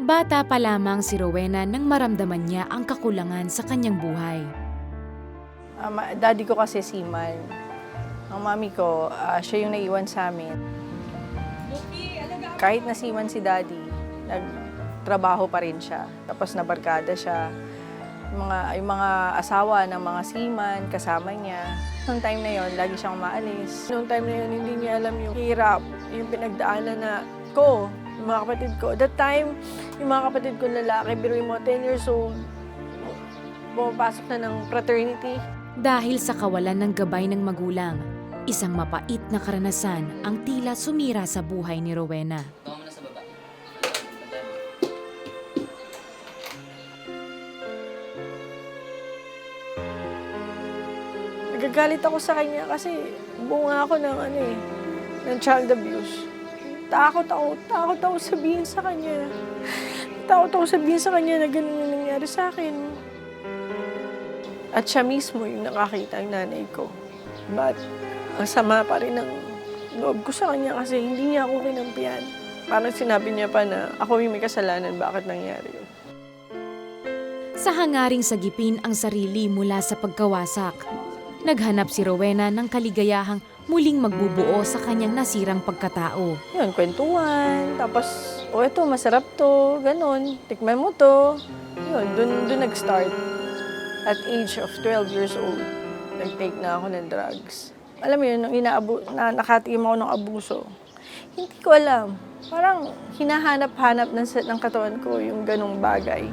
Bata pa lamang si Rowena nang maramdaman niya ang kakulangan sa kanyang buhay. Ma- daddy ko kasi seaman. Ang mami ko, ah, siya yung naiwan sa amin. Kahit na seaman si daddy, nagtrabaho pa rin siya. Tapos nabarkada siya. Yung mga, yung mga asawa ng mga seaman, kasama niya. Noong time na yon, lagi siyang maalis. Noong time na yon, hindi niya alam yung hirap, yung pinagdaanan na ko, yung mga kapatid ko. That time, yung mga kapatid ko lalaki, biruin mo, 10 years old, pumapasok na ng fraternity. Dahil sa kawalan ng gabay ng magulang, isang mapait na karanasan ang tila sumira sa buhay ni Rowena. Nagagalit ako sa kanya kasi bunga ako ng ano eh, ng child abuse. Takot ako, takot ako sabihin sa kanya. Takot ako sabihin sa kanya na ganun yung nangyari sa akin. At siya mismo yung nakakita ng nanay ko. But ang sama pa rin ng loob ko sa kanya kasi hindi niya ako kinampihan. Parang sinabi niya pa na ako yung may kasalanan, bakit nangyari yun. Sa hangaring sagipin ang sarili mula sa pagkawasak, naghanap si Rowena ng kaligayahang muling magbubuo sa kanyang nasirang pagkatao. Yun, kwentuhan. Tapos, o eto, masarap to. Ganon. Tikman mo to. Yun, dun, dun nag-start. At age of 12 years old, nag-take na ako ng drugs. Alam mo yun, nung inaabu, na, nakatiim ako ng abuso, hindi ko alam. Parang hinahanap-hanap ng, sa- ng katawan ko yung ganong bagay.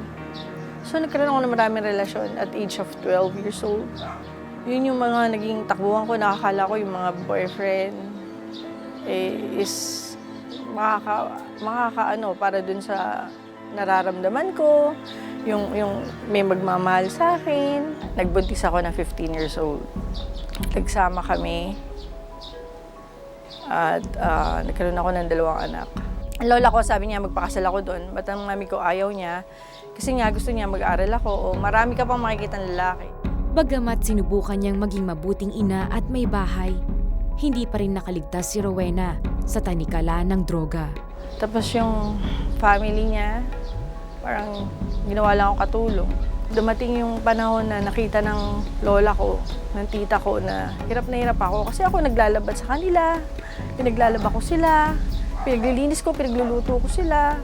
So, nagkaroon ako ng maraming relasyon at age of 12 years old. Yun yung mga naging takbuhan ko, nakakala ko yung mga boyfriend, eh, is makaka, makakaano para dun sa nararamdaman ko, yung, yung may magmamahal sa akin. Nagbuntis ako na 15 years old. Nagsama kami at ah, nagkaroon ako ng dalawang anak. Ang lola ko, sabi niya, magpakasal ako doon. Ba't ang mami ko ayaw niya? Kasi nga gusto niya mag-aral ako o marami ka pang makikita lalaki. Bagamat sinubukan niyang maging mabuting ina at may bahay, hindi pa rin nakaligtas si Rowena sa tanikala ng droga. Tapos yung family niya, parang ginawa lang ako katulong. Dumating yung panahon na nakita ng lola ko, ng tita ko na hirap na hirap ako kasi ako naglalabad sa kanila, pinaglalaba ko sila, pinaglilinis ko, pinagluluto ko sila.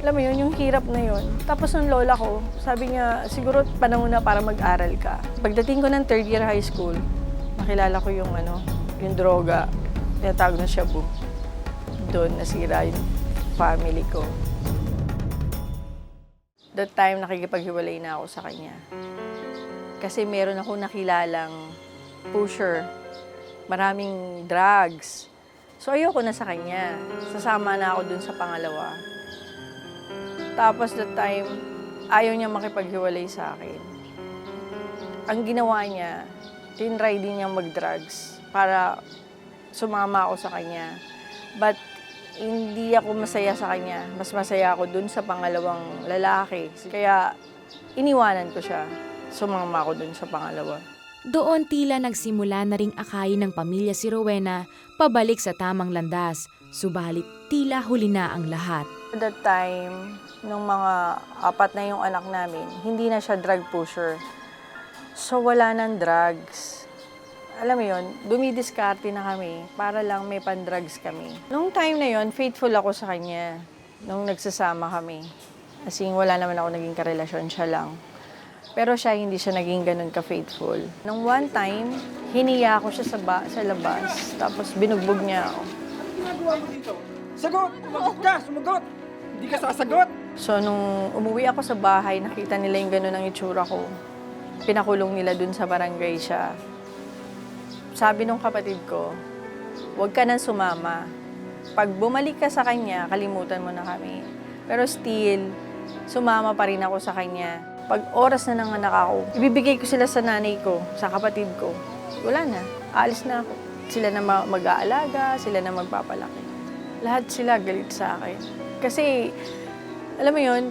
Alam mo yun, yung hirap na yun. Tapos ng lola ko, sabi niya, siguro panahon na para mag-aral ka. Pagdating ko ng third year high school, nakilala ko yung ano, yung droga, tinatawag na shabu. Doon nasira yung family ko. That time, nakikipaghiwalay na ako sa kanya. Kasi meron ako nakilalang pusher, maraming drugs. So ayoko na sa kanya. Sasama na ako dun sa pangalawa. Tapos that time, ayaw niya makipaghiwalay sa akin. Ang ginawa niya, tinry din niya mag-drugs para sumama ako sa kanya. But hindi ako masaya sa kanya. Mas masaya ako dun sa pangalawang lalaki. Kaya iniwanan ko siya. Sumama ako dun sa pangalawa. Doon tila nagsimula na ring akayin ng pamilya si Rowena pabalik sa tamang landas, subalit tila huli na ang lahat. At that time, nung mga apat na yung anak namin, hindi na siya drug pusher. So wala nang drugs. Alam mo yon, dumidiskarte na kami para lang may pan-drugs kami. Nung time na yon, faithful ako sa kanya. Nung nagsasama kami. Kasi wala naman ako naging karelasyon, siya lang. Pero siya, hindi siya naging ganun ka-faithful. Nung one time, hiniya ako siya sa, ba- sa labas. Tapos binugbog niya ako. ginagawa mo dito? Sagot! Sumagot ka! Sumagot! Hindi ka sasagot! So, nung umuwi ako sa bahay, nakita nila yung gano'n ang itsura ko. Pinakulong nila dun sa barangay siya. Sabi nung kapatid ko, huwag ka nang sumama. Pag bumalik ka sa kanya, kalimutan mo na kami. Pero still, sumama pa rin ako sa kanya. Pag oras na nanganak ako, ibibigay ko sila sa nanay ko, sa kapatid ko. Wala na, alis na ako. Sila na ma- mag-aalaga, sila na magpapalaki. Lahat sila galit sa akin. Kasi, alam mo yun,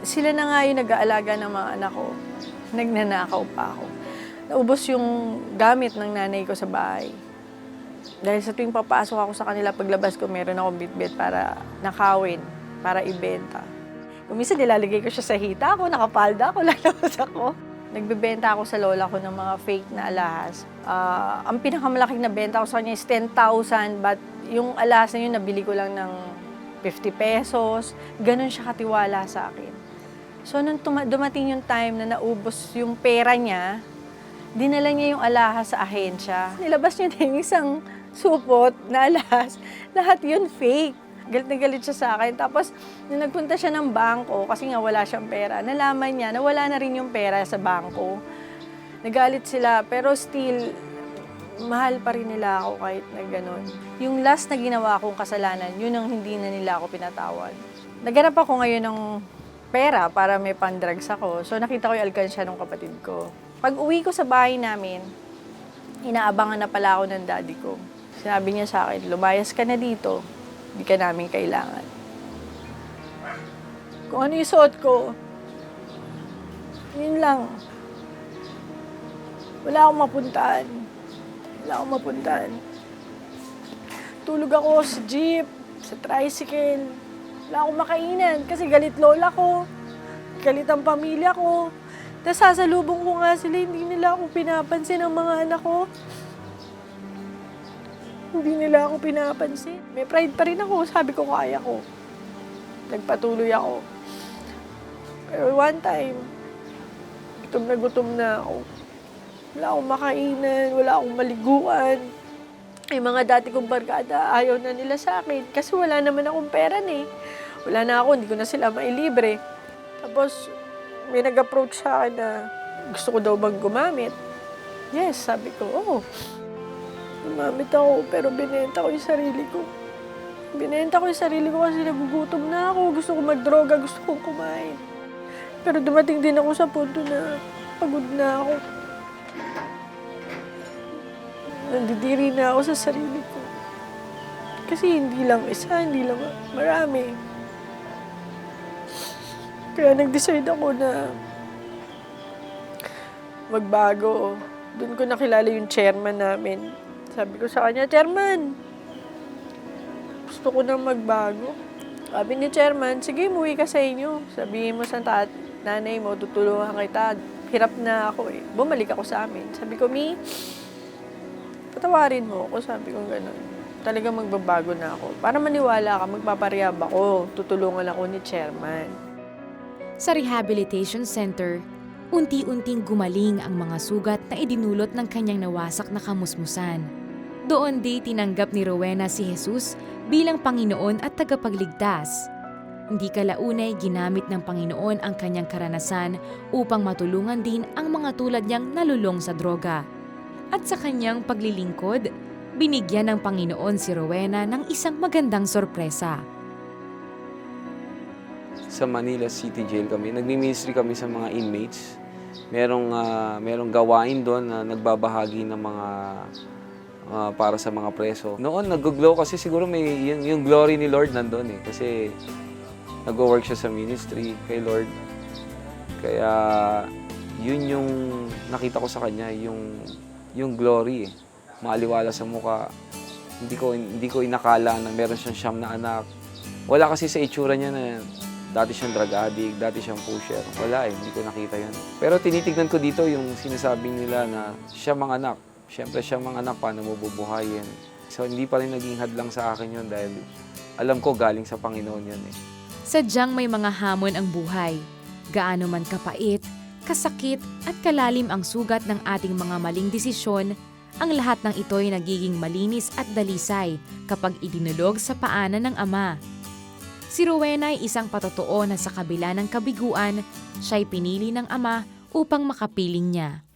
sila na nga yung nag-aalaga ng mga anak ko. Nagnanakaw pa ako. Naubos yung gamit ng nanay ko sa bahay. Dahil sa tuwing papasok ako sa kanila, paglabas ko, meron akong bitbit para nakawin, para ibenta. Minsan nilalagay ko siya sa hita ko, nakapalda ako, lalabas ako. Nagbebenta ako sa lola ko ng mga fake na alahas. Ah, ang pinakamalaking na benta ko sa kanya is 10,000 but yung alahas na yun nabili ko lang ng 50 pesos. Ganon siya katiwala sa akin. So, nung dumating yung time na naubos yung pera niya, dinala niya yung alahas sa ahensya. Nilabas niya din isang supot na alahas. Lahat yun fake. Galit na galit siya sa akin. Tapos, nung nagpunta siya ng bangko, kasi nga wala siyang pera, nalaman niya na wala na rin yung pera sa bangko. Nagalit sila, pero still, mahal pa rin nila ako kahit na gano'n. Yung last na ginawa kong kasalanan, yun ang hindi na nila ako pinatawad. Naghanap ako ngayon ng pera para may pang-drugs ako. So nakita ko yung alkansya ng kapatid ko. Pag uwi ko sa bahay namin, inaabangan na pala ako ng daddy ko. Sinabi niya sa akin, lumayas ka na dito, hindi ka namin kailangan. Kung ano yung suot ko, yun lang. Wala akong mapuntahan. Wala akong mapuntahan. Tulog ako sa jeep, sa tricycle. Wala akong makainan kasi galit lola ko. Galit ang pamilya ko. Tapos sasalubong ko nga sila, hindi nila ako pinapansin ang mga anak ko. Hindi nila ako pinapansin. May pride pa rin ako. Sabi ko, kaya ko. Nagpatuloy ako. Pero one time, gutom na gutom na ako. Wala akong makainan, wala akong maliguan. Yung mga dati kong barkada, ayaw na nila sa akin kasi wala naman akong pera eh. Wala na ako, hindi ko na sila mailibre. Tapos, may nag-approach sa akin na gusto ko daw bang gumamit. Yes, sabi ko, oo. Gumamit ako, pero binenta ko yung sarili ko. Binenta ko yung sarili ko kasi nagugutom na ako. Gusto ko magdroga, gusto kong kumain. Pero dumating din ako sa punto na pagod na ako. Nandidiri na ako sa sarili ko. Kasi hindi lang isa, hindi lang marami. Kaya nag-decide ako na magbago. Doon ko nakilala yung chairman namin. Sabi ko sa kanya, Chairman, gusto ko na magbago. Sabi ni chairman, sige, muwi ka sa inyo. Sabihin mo sa tat nanay mo, tutulungan kita. Hirap na ako eh. Bumalik ako sa amin. Sabi ko, Mi, patawarin mo ako. Sabi ko gano'n. Talagang magbabago na ako. Para maniwala ka, magpaparehab ako. Tutulungan ako ni chairman. Sa rehabilitation center, unti-unting gumaling ang mga sugat na idinulot ng kanyang nawasak na kamusmusan. Doon di tinanggap ni Rowena si Jesus bilang Panginoon at tagapagligtas. Hindi kalaunay ginamit ng Panginoon ang kanyang karanasan upang matulungan din ang mga tulad niyang nalulong sa droga. At sa kanyang paglilingkod, binigyan ng Panginoon si Rowena ng isang magandang sorpresa. sa Manila City Jail kami. Nagmi-ministry kami sa mga inmates. Merong ah, merong gawain doon na nagbabahagi ng mga ah, para sa mga preso. Noon nag-glow kasi siguro may yung, yung glory ni Lord nandoon eh kasi nag-work siya sa ministry kay Lord. Kaya yun yung nakita ko sa kanya, yung yung glory eh. Maaliwala sa mukha. Hindi ko hindi ko inakala na meron siyang siyam na anak. Wala kasi sa itsura niya na dati siyang drug addict, dati siyang pusher. Wala eh, hindi ko nakita yun. Pero tinitignan ko dito yung sinasabi nila na siya mga anak. Siyempre siya mga anak, paano mo bubuhayin? So hindi pa rin naging hadlang sa akin yun dahil alam ko galing sa Panginoon yun eh. Sadyang may mga hamon ang buhay. Gaano man kapait, kasakit at kalalim ang sugat ng ating mga maling desisyon, ang lahat ng ito'y nagiging malinis at dalisay kapag idinulog sa paanan ng Ama. Si Rowena ay isang patotoo na sa kabila ng kabiguan, siya'y pinili ng Ama upang makapiling niya.